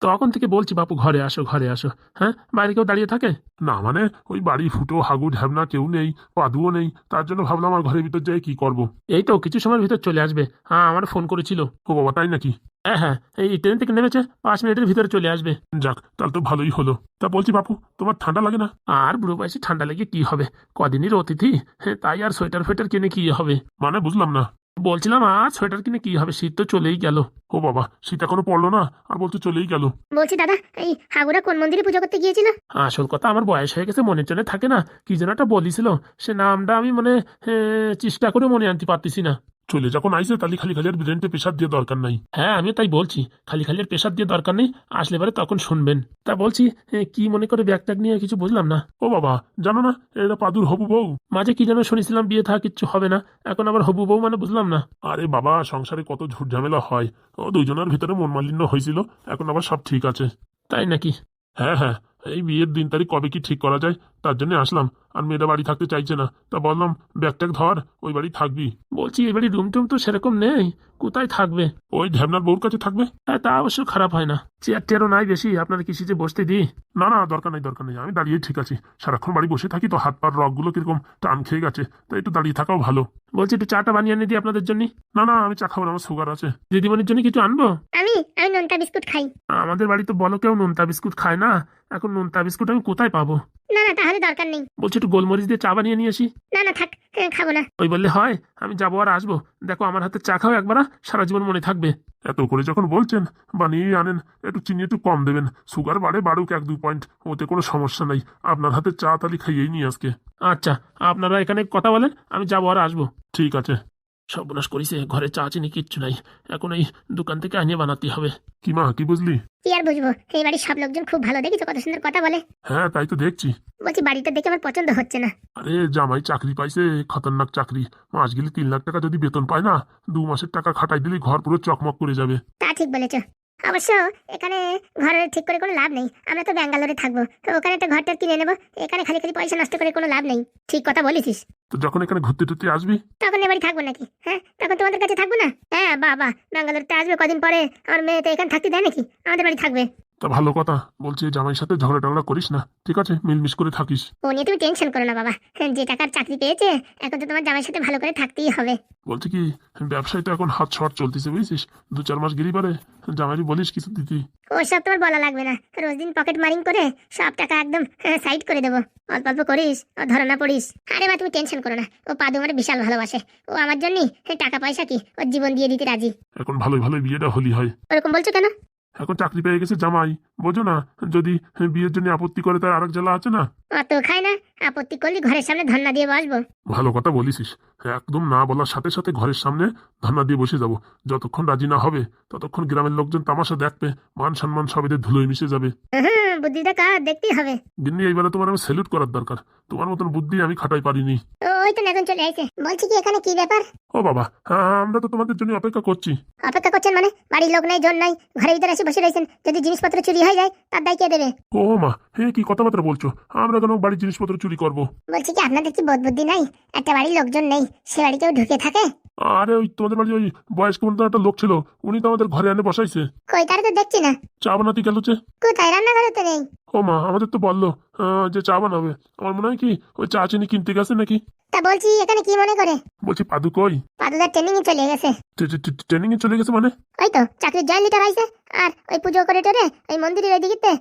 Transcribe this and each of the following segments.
তখন থেকে বলছি বাপু ঘরে আসো ঘরে আসো। হ্যাঁ? বাইরে কেউ দাঁড়িয়ে থাকে? না মানে ওই বাড়ি ফুটো হাগু ঢ্যাবনা কেউ নেই পাদুও নেই। তার জন্য ভাবলাম আমার ঘরের ভিতর যাই কি করব? এই তো কিছু সময়ের ভিতর চলে আসবে। হ্যাঁ আমার ফোন করেছিল। ও বাবা তাই নাকি? হ্যাঁ হ্যাঁ এই ট্রেন থেকে নেমেছে পাঁচ মিনিটের ভিতরে চলে আসবে। যাক তাহলে তো ভালোই হলো। তা বলছি বাপু তোমার ঠান্ডা লাগে না? আর বুড়ো বয়সে ঠান্ডা লেগে কি হবে? কদিনের অতিথি হ্যাঁ তাই আর সোয়েটার ফোয়েটার কিনে কি হবে? মানে বুঝলাম না। বলছিলাম আর সোয়েটার কিনে কি হবে? শীত তো চলেই গেল। ও বাবা শীত এখনও পড়ল না আর বলতে চলেই গেল। বলছি দাদা এই হাগুরা কোন মন্দিরে পুজো করতে গিয়েছিল? আসল কথা আমার বয়স হয়ে গেছে মনে চলে থাকে না। কি যেন একটা বলিছিল সে নামটা আমি মানে চেষ্টা করে মনে আনতে পারতেছি না। চলে যখন আইসে তাহলে খালি খালি আর ব্রেনটে প্রেশার দিয়ে দরকার নাই। হ্যাঁ আমি তাই বলছি খালি খালি আর প্রেশার দিয়ে দরকার নেই আসলে পরে তখন শুনবেন। তা বলছি কি মনে করে ব্যাগ ট্যাগ নিয়ে কিছু বুঝলাম না? ও বাবা জানো না এটা পাদুর হবু বউ। মাঝে কি যেন শুনেছিলাম বিয়ে থাকা কিচ্ছু হবে না এখন আবার হবু বউ মানে বুঝলাম না। আরে বাবা সংসারে কত ঝুট ঝামেলা হয়। ও দুইজনের ভিতরে মন মালিন্য হয়েছিল এখন আবার সব ঠিক আছে। তাই নাকি? হ্যাঁ হ্যাঁ এই বিয়ের দিন তারিখ কবে কি ঠিক করা যায় তার জন্য আসলাম। আর মেয়েটা বাড়ি থাকতে চাইছে না। তা বললাম ব্যাগ ট্যাগ ধর ওই বাড়ি থাকবি। বলছি এবারে রুম টুম তো সেরকম নেই। কোথায় থাকবে? ওই ঢ্যাবনার বউর কাছে থাকবে? হ্যাঁ তা অবশ্য খারাপ হয় না। চেয়ার টেয়ারও নাই বেশি। আপনার কিছু যে বসতে দিই? না না দরকার নেই দরকার নেই। আমি দাঁড়িয়ে ঠিক আছি। সারাক্ষণ বাড়ি বসে থাকি তো হাত পার রগগুলো কীরকম টান খেয়ে গেছে। তাই একটু দাঁড়িয়ে থাকাও ভালো। বলছি একটু চাটা বানিয়ে এনে দিই আপনাদের জন্য? না না আমি চা খাব না আমার সুগার আছে। দিদিমণির জন্য কিছু আনব? আমি আমি নোনতা বিস্কুট খাই। আমাদের বাড়িতে বলো কেউ নোনতা বিস্কুট খায় না। এখন নোনতা বিস্কুট আমি কোথায় পাবো? না না তাহলে দরকার নেই। বলছি একটু গোলমরিচ দিয়ে চা বানিয়ে নিয়ে আসি। না না থাক খাব না। ওই বললে হয় আমি যাব আর আসব। দেখো আমার হাতে চা খাও একবার সারা জীবন মনে থাকবে। এত করে যখন বলছেন বানিয়েই আনেন একটু চিনি একটু কম দেবেন। সুগার বাড়ে বাড়ুক এক দু পয়েন্ট ওতে কোনো সমস্যা নাই। আপনার হাতে চা তালি খাইয়েই নিয়ে আজকে। আচ্ছা আপনারা এখানে কথা বলেন আমি যাব আর আসব। ঠিক আছে। সর্বনাশ করিছে ঘরে চা চিনি কিচ্ছু নাই। এখন এই দোকান থেকে আনিয়ে বানাতে হবে। কি মা কি বুঝলি? কি আর বুঝব? এই বাড়ির সব লোকজন খুব ভালো দেখেছ কত সুন্দর কথা বলে? হ্যাঁ তাই তো দেখছি। বলছি বাড়িটা দেখে আমার পছন্দ হচ্ছে না। আরে জামাই চাকরি পাইছে খতরনাক চাকরি। মাস গেলে তিন লাখ টাকা যদি বেতন পায় না দু মাসের টাকা খাটাই দিলে ঘর পুরো চকমক করে যাবে। তা ঠিক বলেছ। অবশ্য এখানে ঘরের ঠিক করে কোনো লাভ নেই। আমরা তো ব্যাঙ্গালোরে থাকব। তো ওখানে একটা ঘরটা কিনে নেব। এখানে খালি খালি পয়সা নষ্ট করে কোনো লাভ নেই। ঠিক কথা বলেছিস। তো যখন এখানে ঘুরতে টুরতে আসবি? তখন এবারে থাকব নাকি? হ্যাঁ তখন তোমাদের কাছে থাকব না? হ্যাঁ বাবা ব্যাঙ্গালোরতে আসবে কদিন পরে? আমার মেয়ে তো এখানে থাকতে দেয় নাকি? আমাদের বাড়ি থাকবে। তা ভালো কথা। বলছি জামাইয়ের সাথে ঝগড়া টগড়া করিস না ঠিক আছে? মিলমিশ করে থাকিস। ও নিয়ে তুমি টেনশন করো না বাবা। হ্যাঁ, যে টাকার চাকরি পেয়েছে এখন তো তোমার জামাইয়ের সাথে ভালো করে থাকতেই হবে। বলছি কি ব্যবসায় তো এখন হাত শর্ট চলতেছে বুঝছিস? দু চার মাস গেলি পারে জামাইরি বলিস কিছু দিতি। ওসব তোমার বলা লাগবে না। রোজ দিন পকেট মারিং করে সব টাকা একদম সাইড করে দেবো। অল্প অল্প করিস ও ধরে না পড়িস। আরে মা তুমি টেনশন করো না। ও পাদু আমার বিশাল ভালোবাসে। ও আমার জন্যই টাকা পয়সা কি ওর জীবন দিয়ে দিতে রাজি। এখন ভালোই ভালোই বিয়েটা হলি হয়। ওরকম বলছো কেন? এখন চাকরি পেয়ে গেছে জামাই। বোঝো না যদি বিয়ের জন্য আপত্তি করে তার আরেক জ্বালা আছে না? অত খাই না আপত্তি করলি ঘরের সামনে ধন্না দিয়ে বসবো। ভালো কথা বলিসিস। একদম না বলার সাথে সাথে ঘরের সামনে ধর্না দিয়ে বসে যাব। যতক্ষণ রাজি না হবে ততক্ষণ গ্রামের লোকজন তামাশা দেখবে। মান সম্মান সব এদের ধুলোয় মিশে যাবে। বুদ্ধিটা কার দেখতেই হবে। গিন্নি এইবারে তোমার আমি স্যালুট করার দরকার। তোমার মতন বুদ্ধি আমি খাটাই পারিনি। ওই তো এখন চলে আইছে। বলছি কি এখানে কি ব্যাপার? ও বাবা হ্যাঁ আমরা তো তোমাদের জন্য অপেক্ষা করছি। অপেক্ষা করছেন মানে? বাড়ির লোক নাই জন নাই ঘরের ভিতরে এসে বসে রয়েছেন। যদি জিনিসপত্র চুরি হয়ে যায় তার দায় কে দেবে? ও মা হে কি কথাবার্তা বলছো? আমরা কেন বাড়ির জিনিসপত্র চুরি করব? বলছি কি আপনাদের কি বোধ বুদ্ধি নাই? একটা বাড়ির লোকজন নেই সে বাড়ি কেউ ঢুকে থাকে? আরে ওই তোমাদের বাড়ি ওই বয়স্ক মতো একটা লোক ছিল উনি তো আমাদের ঘরে এনে বসাইছে। কই তারা তো দেখছি না। চা বানাতে গেল যে। কোথায়? রান্নাঘরে তো নেই। ও মা আমাদের তো বলল যে চা বানাবে। আমার মনে হয় কি ওই চা চিনি কিনতে গেছে নাকি? তা বলছি এখানে কি মনে করে? বলছি পাদু কই? পাদুদার ট্রেনিং এ চলে গেছে। ট্রেনিং এ চলে গেছে মানে? ওই তো চাকরির জয়েন লিটার আইছে আর ওই পুজো করে টোরে ওই মন্দিরের ওই দিকে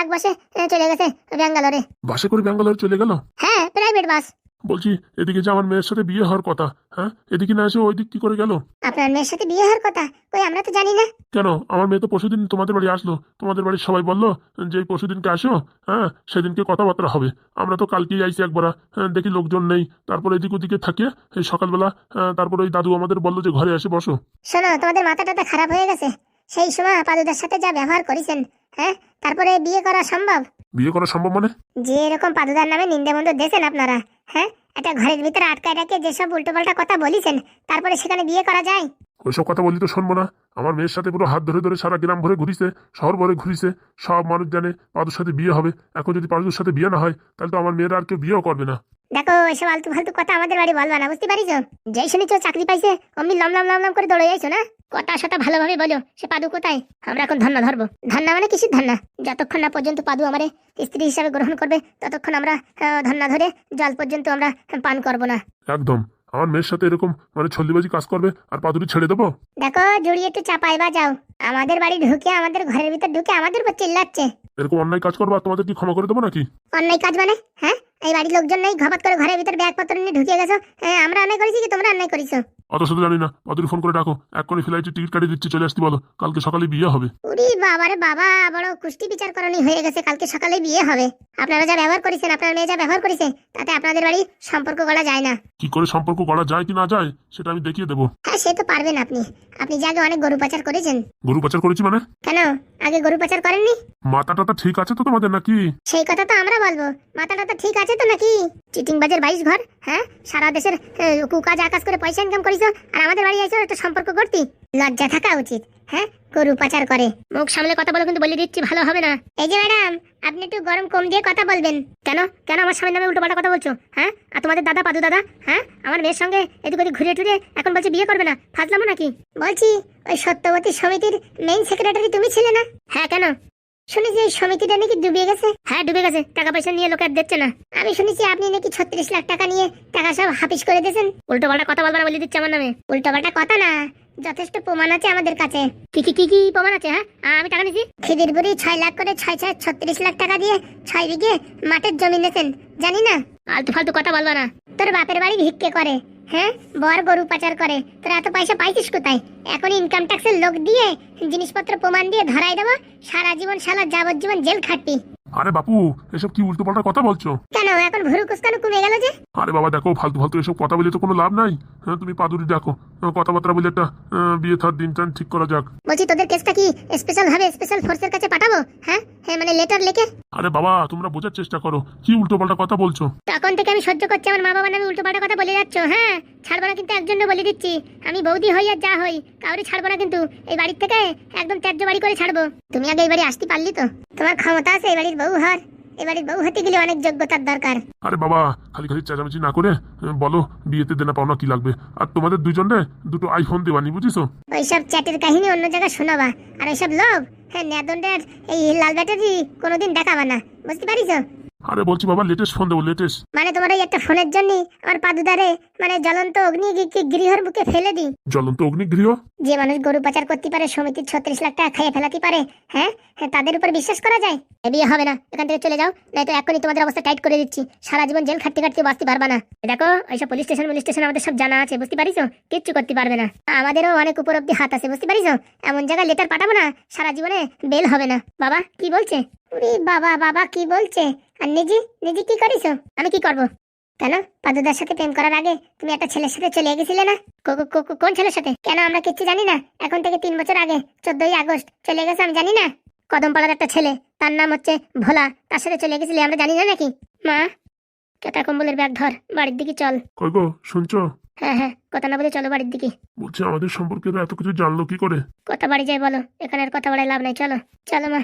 এক বসে চলে গেছে ব্যাঙ্গালোরে। বাসে করে ব্যাঙ্গালোর চলে গেল? হ্যাঁ প্রাইভেট বাস বলছি এদিকে যে আমার মেয়ের সাথে বিয়ে হওয়ার কথা হ্যাঁ? এদিকে না এসে ওই দিক কি করে গেল? আপনার মেয়ের সাথে বিয়ে হওয়ার কথা? কই আমরা তো জানি না। কেন? আমার মেয়ে তো পরশুদিন তোমাদের বাড়ি আসলো। তোমাদের বাড়ির সবাই বলল যে পরশুদিনকে আসো হ্যাঁ? সেদিনকে কথাবার্তা হবে। আমরা তো কালকেই আইসি একবার হ্যাঁ, দেখি লোকজন নেই। তারপরে এদিক ওদিকে থাকে এই সকালবেলা হ্যাঁ, তারপরে ওই দাদু আমাদের বলল যে ঘরে এসে বসো। শোনো তোমাদের মাথা টাথা খারাপ হয়ে গেছে। সেই সময় পাদুদার সাথে যা ব্যবহার করেছেন হ্যাঁ? তারপরে বিয়ে করা সম্ভব? বিয়ে করা সম্ভব মানে? যে এরকম পাদুদার নামে নিন্দে মন্দ দেশেন আপনারা হ্যাঁ? একটা ঘরের ভিতরে আটকায় রেখে যেসব উল্টোপাল্টা কথা বলিছেন তারপরে সেখানে বিয়ে করা যায়? ওইসব কথা বলি তো শুনব না। আমার মেয়ের সাথে পুরো হাত ধরে ধরে সারা গ্রাম ভরে ঘুরিছে শহর ভরে ঘুরিছে সব মানুষ জানে পাদুর সাথে বিয়ে হবে। এখন যদি পাদুর সাথে বিয়ে না হয় তাহলে তো আমার মেয়েরা আর কেউ বিয়েও করবে না। দেখো এসব আলতু ফালতু কথা আমাদের বাড়ি বলবা না বুঝতে পারিস যেই শুনেছ চাকরি পাইছে অমনি লম লম লম লম করে দৌড়ে যাইছো না? কথা সাথে ভালোভাবে বলো সে পাদু কোথায়? আমরা এখন ধন্না ধরবো। ধন্না মানে কিসের ধন্না? যতক্ষণ না পর্যন্ত পাদু আমারে স্ত্রী হিসাবে গ্রহণ করবে ততক্ষণ আমরা ধন্না ধরে জল পর্যন্ত আমরা পান করব না। একদম। আমার মেয়ের সাথে এরকম মানে ছল্লিবাজি কাজ করবে আর পাদুরি ছেড়ে দেবো? দেখো জড়িয়ে একটু চাপাই বা যাও আমাদের বাড়ি ঢুকে আমাদের ঘরের ভিতর ঢুকে আমাদের উপর চিল্লাচ্ছে। এরকম অন্যায় কাজ করব আর তোমাদের কি ক্ষমা করে দেবো নাকি? অন্যায় কাজ মানে? হ্যাঁ? এই বাড়ির লোকজন নেই ঘপাত করে ঘরের ভিতর ব্যাগপত্র নিয়ে ঢুকে গেছো। হ্যাঁ, আমরা অন্যায় করেছি কি? তোমরা অন্যায় করেছ। অত শুধু জানি না পাদুরি ফোন করে ডাকো। এক করে ফ্লাইটের টিকিট কাটিয়ে দিচ্ছি চলে আসতে বলো। কালকে সকালে বিয়ে হবে। উরি বাবারে বাবা বড় কুষ্টি বিচার করণী হয়ে গেছে কালকে সকালে বিয়ে হবে। আপনারা যা ব্যবহার করেছেন আপনার মেয়ে যা ব্যবহার করেছে তাতে আপনাদের বাড়ি সম্পর্ক করা যায় না। কি করে সম্পর্ক করা যায় কি না যায় সেটা আমি দেখিয়ে দেবো। হ্যাঁ সে তো পারবেন আপনি। আপনি যে আগে অনেক গরু পাচার করেছেন। গরু পাচার করেছি মানে? কেন? আগে গরু পাচার করেননি? মাথাটা তো ঠিক আছে তো তোমাদের নাকি? সেই কথা তো আমরা বলব। মাথাটা তো ঠিক আছে তো নাকি? চিটিং বাজের বাইশ ঘর হ্যাঁ? সারা দেশের কুকাজ আকাশ করে পয়সা ইনকাম করিস আর আমাদের বাড়ি আইসো, একটা সম্পর্ক করতি। লজ্জা থাকা উচিত হ্যাঁ? গরু পাচার করে। মুখ সামলে কথা বলো, কিন্তু বলে দিচ্ছি, ভালো হবে না। এই যে ম্যাডাম, আপনি একটু গরম কম দিয়ে কথা বলবেন। কেন? কেন আমার স্বামীর নামে উল্টো পাল্টা কথা বলছো হ্যাঁ? আর তোমাদের দাদা, পাদু দাদা হ্যাঁ? আমার মেয়ের সঙ্গে এদিক ওদিক ঘুরে টুরে এখন বলছে বিয়ে করবে না। ফাজলামো নাকি? বলছি, ওই সত্যবতী সমিতির মেইন সেক্রেটারি তুমি ছিলে না? হ্যাঁ কেন? শুনেছি এই সমিতিটা নাকি ডুবে গেছে। হ্যাঁ ডুবে গেছে। টাকা পয়সা নিয়ে লোকে আর দিচ্ছে না। আমি শুনেছি আপনি নাকি ছত্রিশ লাখ টাকা নিয়ে টাকা সব হাফিস করে দিয়েছেন। উল্টো পাল্টা কথা বলবার বলে দিচ্ছে আমার নামে। উল্টো পাল্টা কথা না যথেষ্ট প্রমাণ আছে আমাদের কাছে। কি কি কি কি প্রমাণ আছে হ্যাঁ? আমি টাকা নিছি খিদির বুড়ি ছয় লাখ করে ছয় ছয় ছত্রিশ লাখ টাকা দিয়ে ছয় বিঘে মাঠের জমি নিয়েছেন জানি না। আলতু ফালতু কথা বলবা না। তোর বাপের বাড়ি ভিক্ষে করে। হ্যাঁ? বর গরু পাচার করে। তোর এত পয়সা পাইছিস কোথায়? এখন ইনকাম ট্যাক্সের লোক দিয়ে জিনিসপত্র প্রমাণ দিয়ে ধরাই দেবো, সারা জীবন সারা যাবজ্জীবন জেল খাটবি। আরে বাপু এসব কি উল্টো পাল্টা কথা বলছো? কেন এখন ভুরু কুসকানো কমে গেল যে? আরে বাবা দেখো ফালতু ফালতু এসব কথা বলে তো কোনো লাভ নাই। হ্যাঁ তুমি পাদুরি দেখো আহ, কথাবার্তা বলে একটা বিয়ে থার দিন টান ঠিক করা যাক। বলছি তোদের কেসটা কি স্পেশাল ভাবে স্পেশাল ফোর্সের কাছে পাঠাবো? হ্যাঁ? হ্যাঁ মানে লেটার লিখে? আরে বাবা তোমরা বোঝার চেষ্টা করো। কি উল্টো পাল্টা কথা বলছো? তখন থেকে আমি সহ্য করছি আমার মা বাবা নামে উল্টো পাল্টা কথা বলে যাচ্ছ হ্যাঁ? ছাড়বো না কিন্তু একজন্য বলে দিচ্ছি। আমি বৌদি হই আর যা হই কাউরে ছাড়বো না কিন্তু। এই বাড়ির থেকে একদম ত্যায্য বাড়ি করে ছাড়বো। তুমি আগে এই বাড়ি আসতে পারলি তো? তোমার ক্ষমতা আছে এই বাড়ির বউ হার এবারে বউ হতে গেলে অনেক যোগ্যতার দরকার। আরে বাবা খালি খালি চেঁচামেচি না করে বলো বিয়েতে দেনা পাওনা কি লাগবে? আর তোমাদের দুজনে দুটো আইফোন দেওয়ানি বুঝিছো? ওইসব চ্যাটের কাহিনী অন্য জায়গায় শোনাবা আর ওইসব লোভ? হ্যাঁ নেদন্ডের এই লাল ব্যাটারি কোনোদিন দেখাবা না বুঝতে পারিস আরে বলছি বাবা লেটেস্ট ফোন দেবো লেটেস্ট মানে তোমার এই একটা ফোনের জন্য আমার পাদুদারে মানে জ্বলন্ত অগ্নি গৃহর বুকে ফেলে দিই। জ্বলন্ত অগ্নিগৃহ? যে মানুষ গরু পাচার করতে পারে সমিতির ছত্রিশ লাখ টাকা খাইয়ে ফেলাতে পারে হ্যাঁ? হ্যাঁ, তাদের উপর বিশ্বাস করা যায়? এ বিয়ে হবে না এখান থেকে চলে যাও নয়তো এখনই তোমাদের অবস্থা টাইট করে দিচ্ছি। সারা জীবন জেল খাটতে খাটতে বাঁচতে পারবা না। দেখো এইসব পুলিশ স্টেশন পুলিশ স্টেশন আমাদের সব জানা আছে বুঝতে পারিস কিচ্ছু করতে পারবে না। আমাদেরও অনেক উপলব্ধি হাত আছে বুঝতে পারিস এমন জায়গায় লেটার পাঠাবো না সারা জীবনে বেল হবে না। বাবা কি বলছে? বাবা বাবা কি বলছে? আর নিজে নিজে কি করিস? আমি কি করব? কেন? পাদুদার সাথে প্রেম করার আগে তুমি একটা ছেলের সাথে চলে গেছিলে না? কোন ছেলের সাথে? কেন আমরা কিচ্ছু জানি না? এখন থেকে তিন বছর আগে চোদ্দই আগস্ট চলে গেছে আমি জানি না? কদমপাড়ার একটা ছেলে তার নাম হচ্ছে ভোলা। তার সাথে চলে গেছিলে আমরা জানি না নাকি? মা কেতা কম্বলের ব্যাগ ধর বাড়ির দিকে চল। কই গো শুনছো? হ্যাঁ হ্যাঁ কথা না বলে চলো বাড়ির দিকে। বলছি আমাদের সম্পর্কে এত কিছু জানলো কি করে? কথা বাড়ি যাই বলো এখানে আর কথা বাড়ায় লাভ নাই চলো চলো মা।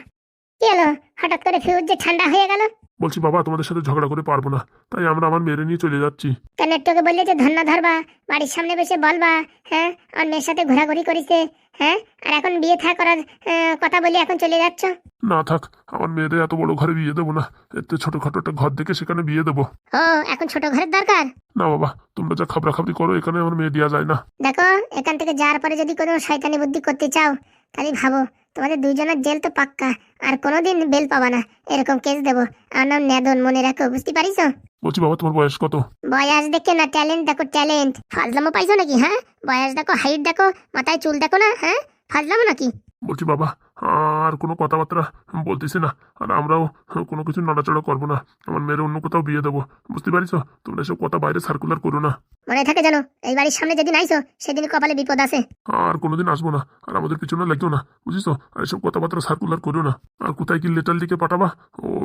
কি হলো? হঠাৎ করে ফিউজ যে ঠান্ডা হয়ে গেল? বলছি বাবা তোমাদের সাথে ঝগড়া করে পারব না। তাই আমরা আমার মেরে নিয়ে চলে যাচ্ছি। কেন একটুকে বললে যে ধন্না ধরবা? বাড়ির সামনে বসে বলবা হ্যাঁ? আর মেয়ের সাথে ঘোরাঘুরি করিছে হ্যাঁ? আর এখন বিয়ে থা করার আহ, কথা বলে এখন চলে যাচ্ছ? না থাক আমার মেয়েদের এত বড় ঘরে বিয়ে দেবো না। এতে ছোটখাটো একটা ঘর দেখে সেখানে বিয়ে দেবো। ও এখন ছোট ঘরের দরকার? না বাবা তোমরা যা খাবরা খাবরি করো এখানে আমার মেয়ে দেওয়া যায় না। দেখো এখান থেকে যাওয়ার পরে যদি কোনো শয়তানি বুদ্ধি করতে চাও তাহলে ভাবো তোমাদের দুইজনের জেল তো পাক্কা আর কোনোদিন বেল পাবা না। এরকম কেস দেবো। আমার নাম নেদন মনে রাখো বুঝতে পারিস বলছি বাবা তোমার বয়স কত? বয়স দেখে না ট্যালেন্ট দেখো ট্যালেন্ট। ফাজলামো পাইছো নাকি হ্যাঁ? বয়স দেখো হাইট দেখো মাথায় চুল দেখো না হ্যাঁ? ফাজলামো নাকি? বলছি বাবা আর কোনো কথাবার্তা বলতেছি না। আর আমরাও কোনো কিছু নড়াচড়া করব না। আমার মেয়ের অন্য কোথাও বিয়ে দেবো। বুঝতে পারিস? তোমরা এসব কথা বাইরে সার্কুলার করো না। মনে থাকে জানো এই বাড়ির সামনে যেদিন আইসো সেদিন কপালে বিপদ আছে আর কোনোদিন আসব না। আর আমাদের পিছনে লাগতো না। বুঝিস? আর এসব কথাবার্তা সার্কুলার করো না। আর কোথায় কি লেটার লিখে পাঠাবা?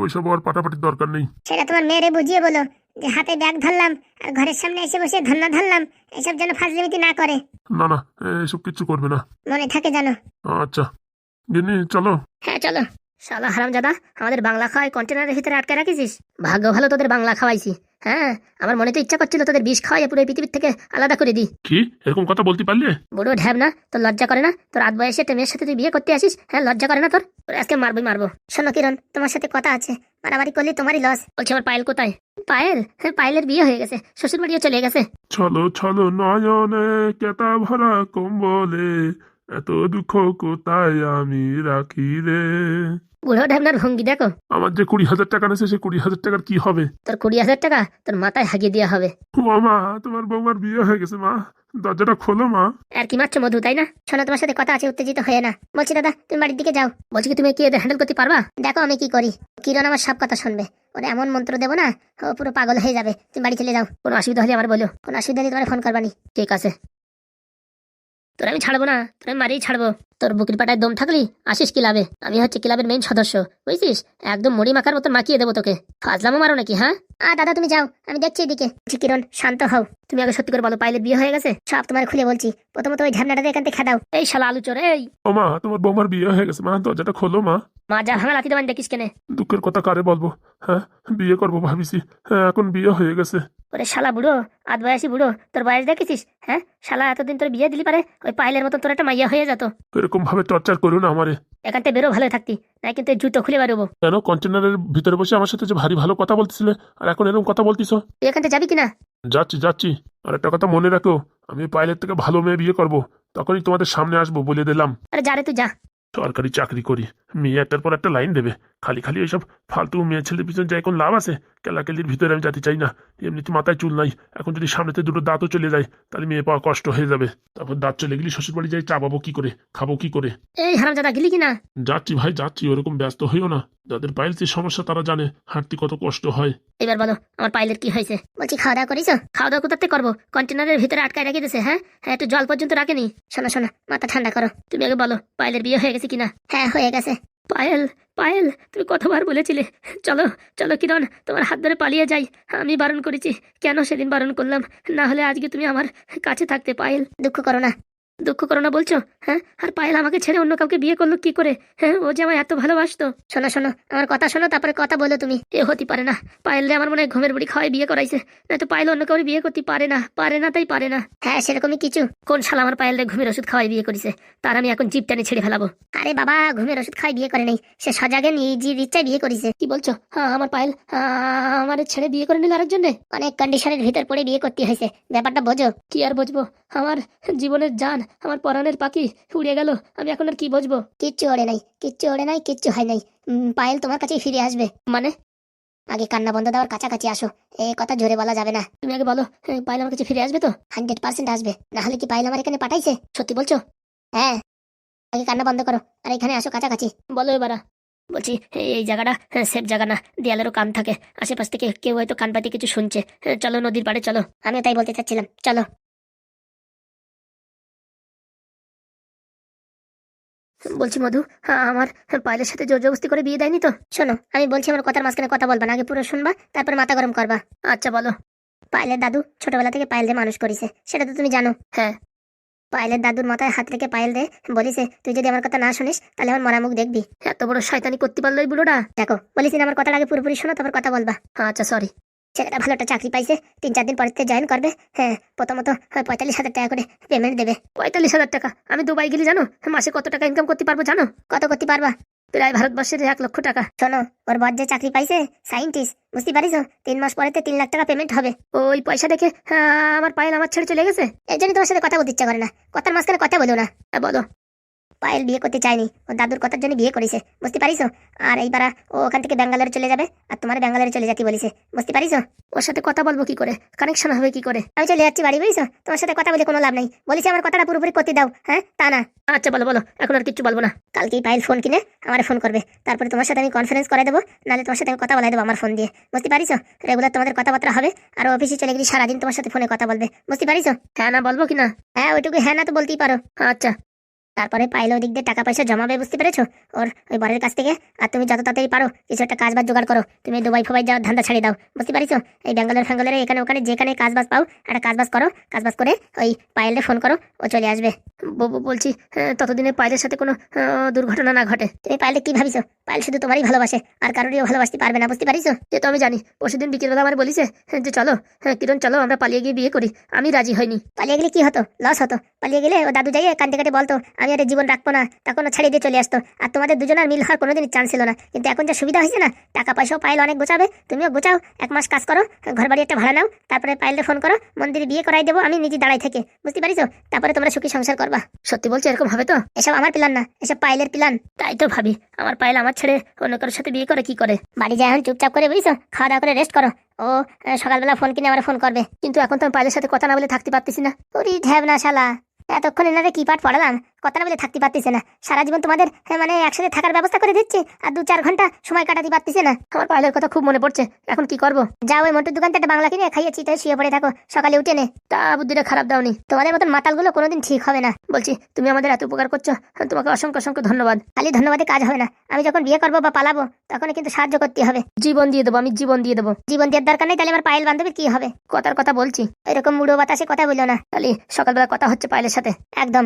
ওইসব আর পাঠাপাঠির দরকার নেই। সেটা তোমার মেয়েরে বুঝিয়ে বলো যে হাতে ব্যাগ ধরলাম আর ঘরের সামনে এসে বসে ধন্না ধরলাম এসব যেন ফাজলিমিতি না করে। না না এসব কিচ্ছু করবে না। মনে থাকে জানো আচ্ছা। গিনি চলো। হ্যাঁ চলো। শালা হারামজাদা আমাদের বাংলা খাওয়াই কন্টেনারের ভিতরে আটকে ভাগ্য ভালো তোদের বাংলা খাওয়াইছি। হ্যাঁ আমার মনে তো ইচ্ছা করছিল তোদের বিষ খাওয়াই পুরো পৃথিবীর থেকে আলাদা করে দিই। কি? এরকম কথা বলতে পারলে? বুড়ো ঢ্যাব না তোর লজ্জা করে না? তোর বয়সে একটা মেয়ের সাথে তুই বিয়ে করতে আসিস? হ্যাঁ লজ্জা করে না তোর? তোর আজকে মারবই মারবো। শোনো কিরণ তোমার সাথে কথা আছে। মারামারি করলে তোমারই লস বলছি আমার পায়েল কোথায়? পায়েল? হ্যাঁ পায়েলের বিয়ে হয়ে গেছে। শ্বশুর বাড়িও চলে গেছে। চলো চলো নয়নে কেতা ভরা কম্বলে। এত দুঃখ কোথায় আমি রাখি রে? বুড়ো ঢ্যাবনার ভঙ্গি দেখো। আমার যে কুড়ি হাজার টাকা নেছে সে কুড়ি হাজার টাকার কি হবে? তোর কুড়ি হাজার টাকা তোর মাথায় হাগিয়ে দেওয়া হবে। ও মা তোমার বৌমার বিয়ে হয়ে গেছে মা। দরজাটা খোলো মা। আর কি মারছো মধু তাই না? শোনো তোমার সাথে কথা আছে উত্তেজিত হয়ে না। বলছি দাদা তুমি বাড়ির দিকে যাও। বলছি কি তুমি কি এদের হ্যান্ডেল করতে পারবা? দেখো আমি কি করি। কিরণ আমার সব কথা শুনবে। ওরা এমন মন্ত্র দেবো না ও পুরো পাগল হয়ে যাবে। তুমি বাড়ি চলে যাও। কোনো অসুবিধা হলে আমার বলো। কোনো অসুবিধা হলে তোমার ফোন করবানি ঠিক আছে। তোর আমি ছাড়বো না, তোর আমি মারিয়ে ছাড়বো। তোর বুকির পাটায় দম থাকলি, আসিস ক্লাবে আমি হচ্ছে ক্লাবের মেইন সদস্য, বুঝছিস? একদম মুড়ি মাখার মতো মাখিয়ে দেবো তোকে। ফাজলামো মারো নাকি হ্যাঁ? আ, দাদা, তুমি যাও, আমি দেখছি এদিকে। কিরণ, শান্ত হও। তুমি আগে সত্যি করে বলো পাইলের বিয়ে হয়ে গেছে? সব তোমার খুলে বলছি। প্রথমত ওই ঝামনাটা এখান থেকে খেদাও এই শালা আলু চোর এই! ও মা, তোমার বোমার বিয়ে হয়ে গেছে, মা, দরজাটা খোলো মা। মা যা ভাঙা লাথি দেবেন দেখিস কেনে। দুঃখের কথা কারে বলব? হ্যাঁ বিয়ে করব ভাবিছি। হ্যাঁ এখন বিয়ে হয়ে গেছে। ওরে শালা বুড়ো আধ বয়সী বুড়ো তোর বয়স দেখেছিস? হ্যাঁ শালা এতদিন তোর বিয়ে দিলি পারে ওই পাইলের মতো তোর একটা মাইয়া হয়ে যেত। এরকম ভাবে টর্চার করো না আমারে। এখান থেকে বেরো ভালো থাকতি। না কিন্তু জুতো খুলে বেরোবো। কেন? কন্টেনারের ভিতরে বসে আমার সাথে যে ভারী ভালো কথা বলতেছিলে আর এখন এরকম কথা বলতিছো? তুই এখান থেকে যাবি কিনা? যাচ্ছি যাচ্ছি। আর একটা কথা মনে রাখো আমি পাইলের থেকে ভালো মেয়ে বিয়ে করব তখনই তোমাদের সামনে আসব বলে দিলাম। আরে যা রে তুই যা। সরকারি চাকরি করি। মেয়ে একটার পর একটা লাইন দেবে। খালি খালি ওইসব ফালতু মেয়ে ছেলের পিছনে যাই এখন লাভ আছে কেলাকেলির ভিতরে আমি যেতে চাই না। এমনিতে মাথায় চুল নাই। এখন যদি সামনেতে দুটো দাঁতও চলে যায় তাহলে মেয়ে পাওয়া কষ্ট হয়ে যাবে। তারপর দাঁত চলে গেলে শ্বশুর বাড়ি যাই চাপাবো কি করে? খাব কি করে? এই হারাম দাদা গেলি কিনা? যাচ্ছি ভাই যাচ্ছি। ওরকম ব্যস্ত হইও না। যাদের পাইল যে সমস্যা তারা জানে হাঁটতে কত কষ্ট হয়। এবার বলো আমার পাইলের কি হয়েছে? বলছি খাওয়া দাওয়া করিস? খাওয়া দাওয়া কোথাতে করব? কন্টেনারের ভিতরে আটকায় রেখে দিছে হ্যাঁ? হ্যাঁ একটু জল পর্যন্ত রাখেনি। শোনো শোনো মাথা ঠান্ডা করো। তুমি আগে বলো পায়েলের বিয়ে হয়ে গেছে কিনা? হ্যাঁ হয়ে গেছে। পায়েল পায়েল, তুমি কতবার বলেছিলে? চলো চলো কিরণ, তোমার হাত ধরে পালিয়ে যাই। আমি বারণ করেছি। কেন সেদিন বারণ করলাম? না হলে আজকে তুমি আমার কাছে থাকতে, পায়েল। দুঃখ করো না। দুঃখ করো না বলছো? হ্যাঁ? আর পায়েল আমাকে ছেড়ে অন্য কাউকে বিয়ে করল কি করে? হ্যাঁ? ও যে আমায় এত ভালোবাসতো। শোনো শোনো, আমার কথা শোনো, তারপরে কথা বলো তুমি। এ হতে পারে না। পায়েল রে আমার মনে হয় ঘুমের বুড়ি খাওয়াই বিয়ে করাইছে। না তো পায়েল অন্য কাউকে বিয়ে করতে পারে না। পারে না তাই পারে না। হ্যাঁ সেরকমই কিছু। কোন শালা আমার পায়েল রে ঘুমের ওষুধ খাওয়াই বিয়ে করেছে? তার আমি এখন জিপ টানে ছেড়ে ফেলাবো। আরে বাবা, ঘুমের ওষুধ খাই বিয়ে করে নেই। সে সজাগে নিজের ইচ্ছায় বিয়ে করেছে। কি বলছো? হ্যাঁ আমার পায়েল আমার ছেড়ে বিয়ে করে নিল আরেকজন রে। অনেক কন্ডিশনের ভিতর পড়ে বিয়ে করতে হয়েছে। ব্যাপারটা বোঝো। কি আর বুঝব? আমার জীবনের জান আমার পরাণের পাখি উড়ে গেল আমি এখন আর কি বুঝব কিচ্ছু ওড়ে নাই কিচ্ছু ওড়ে নাই কিচ্ছু হয় নাই। উম, পায়েল তোমার কাছেই ফিরে আসবে। মানে? আগে কান্না বন্ধ দেওয়ার কাছাকাছি আসো। এ কথা জোরে বলা যাবে না। তুমি আগে বলো পায়েল আমার কাছে ফিরে আসবে তো? হান্ড্রেড পার্সেন্ট আসবে। না হলে কি পায়েল আমার এখানে পাঠাইছে? সত্যি বলছো? হ্যাঁ। আগে কান্না বন্ধ করো আর এখানে আসো কাছাকাছি। বলো এবারা। বলছি এই এই জায়গাটা সেফ জায়গা না। দেয়ালেরও কান থাকে। আশেপাশ থেকে কেউ হয়তো কান পাতি কিছু শুনছে। চলো নদীর পাড়ে চলো। আমিও তাই বলতে চাচ্ছিলাম। চলো। বলছি মধু হ্যাঁ, আমার পায়েলের সাথে জোর জবস্তি করে বিয়ে দেয়নি তো? শোনো আমি বলছি আমার কথার মাঝখানে কথা বলবা না আগে পুরো শুনবা তারপর মাথা গরম করবা। আচ্ছা বলো। পায়েলের দাদু ছোটবেলা থেকে পায়েল দিয়ে মানুষ করিছে সেটা তো তুমি জানো। হ্যাঁ। পায়েলের দাদুর মাথায় হাত রেখে পায়েল দে বলিছে তুই যদি আমার কথা না শুনিস তাহলে আমার মরা মুখ দেখবি। এত বড় শয়তানি করতে পারল এই বুড়োটা? দেখো বলিস আমার কথাটা আগে পুরোপুরি শোনো তারপর কথা বলবা। আচ্ছা সরি ছেলেটা ভালো একটা চাকরি পাইছে তিন চার দিন পরে থেকে জয়েন করবে। হ্যাঁ প্রথমত পঁয়তাল্লিশ হাজার টাকা করে পেমেন্ট দেবে। পঁয়তাল্লিশ হাজার টাকা? আমি দুবাই গেলে জানো মাসে কত টাকা ইনকাম করতে পারব জানো? কত করতে পারবা? প্রায় ভারতবর্ষের এক লক্ষ টাকা। শোনো ওর বর যে চাকরি পাইছে সাইন্টিস্ট বুঝতে পারিস তিন মাস পরেতে তিন লাখ টাকা পেমেন্ট হবে। ওই পয়সা দেখে আহ, আমার পায়েল আমার ছেড়ে চলে গেছে? এই জন্য তোমার সাথে কথা বলতে ইচ্ছা করে না। কথার মাঝখানে কথা বলো না। হ্যাঁ, বলো। পায়েল বিয়ে করতে চায়নি। ও দাদুর কথার জন্য বিয়ে করেছে। বুঝতে পারিস? আর এইবার ও ওখান থেকে ব্যাঙ্গালোরে চলে যাবে। আর তোমার ব্যাঙ্গালোরে চলে যেতে বলেছে। বুঝতে পারিস? ওর সাথে কথা বলব কি করে? কানেকশন হবে কি করে? আমি চলে যাচ্ছি বাড়ি, বুঝছ? তোমার সাথে কথা বলে কোনো লাভ নাই। বলেছি আমার কথাটা পুরোপুরি করতে দাও হ্যাঁ? তা না। আচ্ছা বলো বলো। এখন আর কিচ্ছু বলব না। কালকেই পায়েল ফোন কিনে আমার ফোন করবে। তারপরে তোমার সাথে আমি কনফারেন্স করে দেবো। নাহলে তোমার সাথে আমি কথা বলাই দেবো আমার ফোন দিয়ে। বুঝতে পারিস? রেগুলার তোমাদের কথাবার্তা হবে। আর অফিসে চলে গেলে সারাদিন তোমার সাথে ফোনে কথা বলবে। বুঝতে পারিস? হ্যাঁ না, বলব কি না? হ্যাঁ ওইটুকু হ্যাঁ না তো বলতেই পারো। আচ্ছা। তারপরে পাইলে ওদিক দিয়ে টাকা পয়সা জমাবে বুঝতে পেরেছ? ওর ওই বরের কাছ থেকে আর তুমি যত তাড়াতাড়ি পারো কিছু একটা কাজ বাজ জোগাড় করো। তুমি দুবাই ফোবাই যাওয়ার ধান্দা ছাড়িয়ে দাও বুঝতে পারিছো? এই ব্যাঙ্গালোর ফ্যাঙ্গালোরে এখানে ওখানে যেখানে কাজ বাজ পাও একটা কাজ বাজ করো কাজ বাজ করে ওই পায়েলে ফোন করো ও চলে আসবে। বলছি ততদিনে পায়েলের সাথে কোনো দুর্ঘটনা না ঘটে। তুমি পাইলে কি ভাবিছো? পাইল শুধু তোমারই ভালোবাসে আর কারোরও ভালোবাসতে পারবে না বুঝতে পারিছো? সে তো আমি জানি পরশুদিন বিকেলবেলা আমার বলিছে হ্যাঁ, যে চলো হ্যাঁ কিরণ চলো আমরা পালিয়ে গিয়ে বিয়ে করি। আমি রাজি হইনি। পালিয়ে গেলে কি হতো? লস হতো। পালিয়ে গেলে ও দাদু যাইয়ে কান্দে কাটে বলতো আমি আর জীবন রাখব না তখন ছাড়িয়ে দিয়ে চলে আসতো। আর তোমাদের দুজনের মিল হওয়ার কোনোদিনই চান্স ছিল না। কিন্তু এখন যে সুবিধা হয়েছে না, টাকা পয়সাও পাইল, অনেক গোছাবে, তুমিও গোছাও, এক মাস কাজ করো ঘর বাড়ি একটা ভাড়া নাও, তারপরে পাইলে ফোন করো, মন্দিরে বিয়ে করাই দেবো, আমি নিজে দাঁড়াই থেকে। বুঝতে পারিছো তারপরে তোমরা সুখী সংসার করবা। সত্যি বলছো, এরকম হবে তো? এসব আমার প্ল্যান না, এসব পাইলের প্ল্যান তাই তো ভাবি, আমার পায়েল আমার ছেড়ে অন্য কারোর সাথে বিয়ে করে কি করে? বাড়ি যায় এখন, চুপচাপ করে বুঝছ? খাওয়া দাওয়া করে রেস্ট করো। ও সকালবেলা ফোন কিনে আমার ফোন করবে। কিন্তু এখন তো আমি পায়েলের সাথে কথা না বলে থাকতে পারতেছি না। ওরি ঢ্যাব না শালা, এতক্ষণ এনারে কি পাঠ পড়ালাম? কথা না বলে থাকতে পারতেছে না। সারা জীবন তোমাদের হ্যাঁ, মানে একসাথে থাকার ব্যবস্থা করে দিচ্ছে আর দু চার ঘণ্টা সময় কাটাতে পারতেছে না। আমার পায়েলের কথা খুব মনে পড়ছে এখন কি করব? যাও ওই মোটর দোকান থেকে বাংলা কিনে খাইয়ে চিতে শুয়ে পড়ে থাকো সকালে উঠে নে। তা বুদ্ধিটা খারাপ দাওনি। তোমাদের মতন মাতালগুলো কোনোদিন ঠিক হবে না। বলছি তুমি আমাদের এত উপকার করছ তোমাকে অসংখ্য অসংখ্য ধন্যবাদ। খালি ধন্যবাদে কাজ হবে না। আমি যখন বিয়ে করব বা পালাবো তখন কিন্তু সাহায্য করতে হবে। জীবন দিয়ে দেবো আমি জীবন দিয়ে দেবো। জীবন দেওয়ার দরকার নেই তাহলে আমার পায়েল বান্ধবীর কি হবে? কথার কথা বলছি। এরকম মুড়ো বাতাসে কথা বলল না। তাহলে সকালবেলা কথা হচ্ছে পায়েলের সাথে। একদম।